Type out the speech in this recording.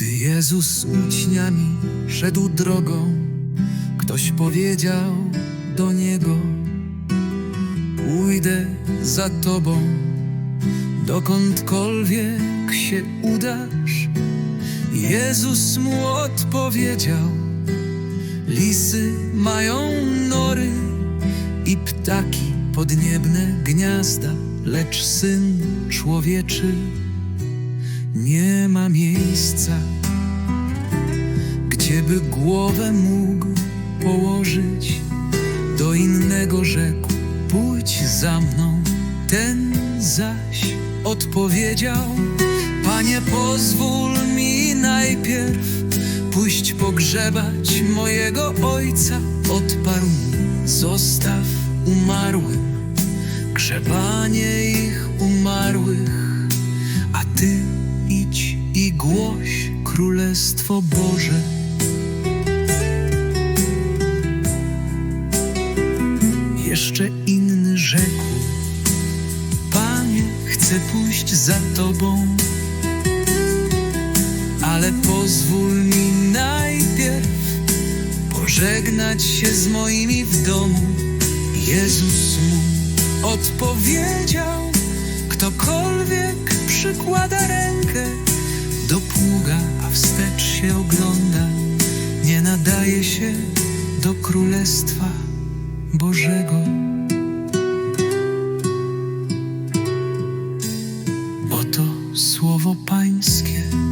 Gdy Jezus z uczniami szedł drogą, ktoś powiedział do Niego Pójdę za Tobą, dokądkolwiek się udasz. Jezus mu odpowiedział Lisy mają nory i ptaki podniebne gniazda, lecz Syn Człowieczy nie ma miejsca, gdzieby głowę mógł położyć. Do innego rzekł, pójdź za mną. Ten zaś odpowiedział, Panie, pozwól mi najpierw pójść pogrzebać mojego ojca. Odparł zostaw umarłym grzebanie ich umarłych, a ty i głoś Królestwo Boże. Jeszcze inny rzekł, Panie, chcę pójść za Tobą, ale pozwól mi najpierw pożegnać się z moimi w domu. Jezus mu odpowiedział, ktokolwiek przykłada się ogląda, nie nadaje się do Królestwa Bożego. Oto słowo Pańskie.